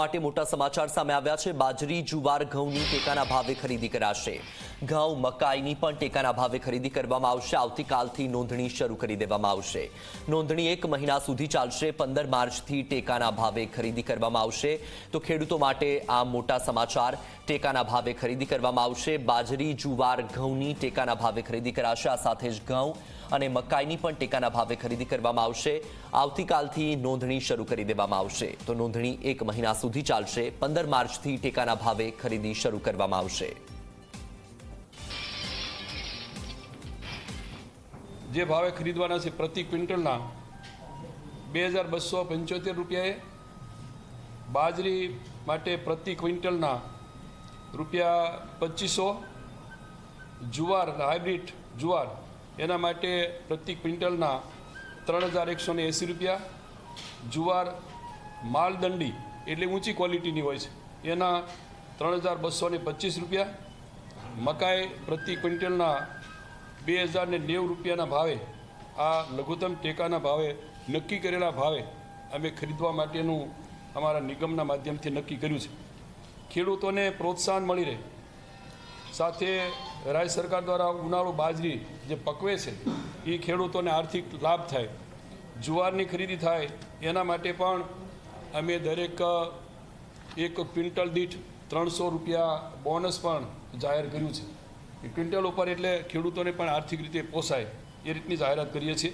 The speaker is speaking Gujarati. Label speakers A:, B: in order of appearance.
A: માટે મોટા સમાચાર સામે આવ્યા છે. બાજરી, જુવાર, ઘઉંની ટેકાના ભાવે ખરીદી કરાશે. ઘઉં, મકાઈની પણ ટેકાના ભાવે ખરીદી કરવામાં આવશે. આવતીકાલથી નોંધણી શરૂ કરી દેવામાં આવશે. નોંધણી એક મહિના સુધી ચાલશે. પંદર માર્ચથી ટેકાના ભાવે ખરીદી કરવામાં આવશે. તો ખેડૂતો માટે આ મોટા સમાચાર. ટેકાના ભાવે ખરીદી કરવામાં આવશે. બાજરી, જુવાર, ઘઉંની ટેકાના ભાવે ખરીદી કરાશે. આ સાથે જ ઘઉં અને મકાઈની પણ ટેકાના ભાવે ખરીદી કરવામાં આવશે. આવતીકાલથી નોંધણી શરૂ કરી દેવામાં આવશે. તો નોંધણી એક મહિના સુધી ચાલશે. પંદર માર્ચથી ટેકાના ભાવે ખરીદી શરૂ કરવામાં આવશે.
B: જે ભાવે ખરીદવાના છે પ્રતિ ક્વિન્ટલના બે હજાર બસો પંચોતેર રૂપિયાએ. બાજરી માટે પ્રતિ ક્વિન્ટલના રૂપિયા પચીસો. જુવાર, હાઇબ્રિડ જુવાર, એના માટે પ્રતિ ક્વિન્ટલના ત્રણ હજાર એકસો ને એંસી રૂપિયા. જુવાર માલદંડી એટલે ઊંચી ક્વોલિટીની હોય છે. એના ત્રણ હજાર બસો પચીસ રૂપિયા, મકાઈ પ્રતિ ક્વિન્ટલના બે હજાર ને નેવું રૂપિયાના ભાવે, આ લઘુત્તમ ટેકાના ભાવે, નક્કી કરેલા ભાવે અમે ખરીદવા માટેનું અમારા નિગમના માધ્યમથી નક્કી કર્યું છે. ખેડૂતોને પ્રોત્સાહન મળી રહે. સાથે રાજ્ય સરકાર દ્વારા ઉનાળુ બાજરી જે પકવે છે એ ખેડૂતોને આર્થિક લાભ થાય. જુવારની ખરીદી થાય, એના માટે પણ અમે દરેક એક ક્વિન્ટલ દીઠ ત્રણસો રૂપિયા બોનસ પણ જાહેર કર્યું છે. એ ક્વિન્ટલ ઉપર એટલે ખેડૂતોને પણ આર્થિક રીતે પોસાય. એ રીતની જાહેરાત કરીએ છીએ.